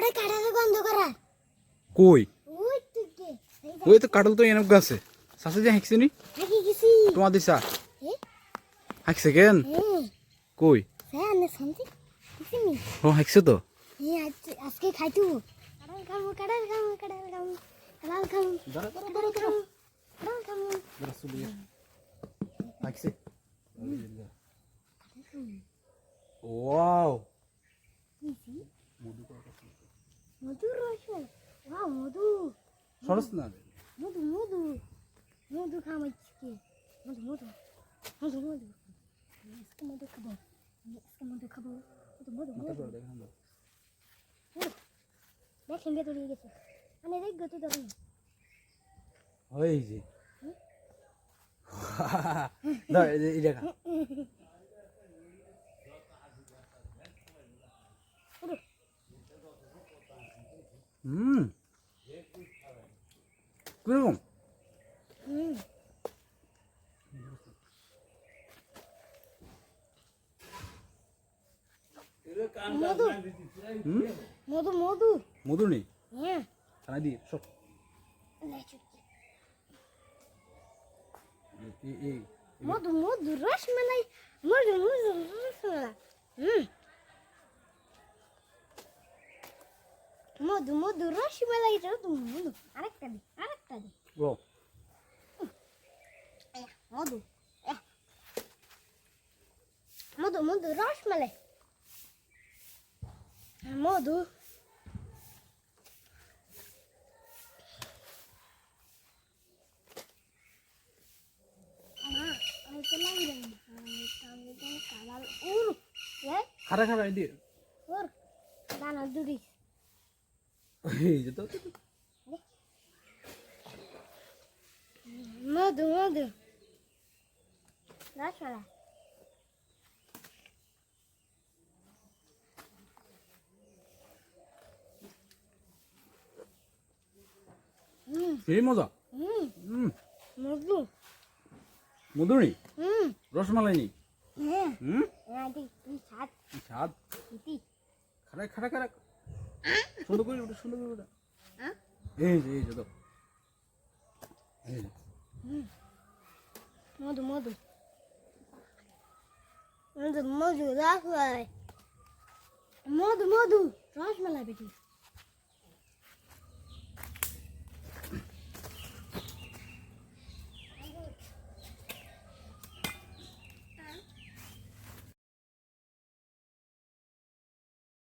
ওটা কাটাতে গন্ধ করার কই? ওই তো কাটল তো এনক গাছে। সাসে যে হাঁকছে নি? তোমার দিশা। হাঁকছে কেন? কই? হ্যাঁ ও হাঁকছে তো? আজ আজকে খাইতু। কাটাল খামু কাটাল খামু কাটাল খামু কাটাল খামু কাটাল খামু কাটাল খামু হাঁকছে। ওয়াও। মধু রস। ওয়া মধু। সরস না। মধু মধু। মধু খামাইছি মধু মধু। মধু মধু। আজকে মধু খাব। আজকে মধু খাব। মধু মধু মধু। দেখেন তলিয়ে গেছে। মানে দেখ গতি তখন। ওই যে দাও এই যে- এই দেখা হুম। কীরকম? হুম? মধু মধু। মধু নেই? হ্যাঁ। খানা দিয়ে সব মধু মধু রসমালাই। মধু মধু রসমালাই। হুম। মধু মধু রসমালাই মধু মধু আরেকটা দি আরেকটা দি। ও মধু মধু মধু রসমালাই। মধু। মা, আমি তো লাগলাম না। আমি তো- আমি তো কালার উর এ? খারা খারা দিয়ে। উর দানা দুরি মধু মধু। হুম সেই মজা? মধু। মধুর? রসমালাই হ্যাঁ। হুম কি স্বাদ। ইতি খারা খারা খারা সুন্দর করে ওটা সুন্দর করে ওটা। হ্যাঁ? এই যে এই যে দাও। মধু মধু। মধু মধু রসমালাই মধু মধু। রসমালাই বেটি।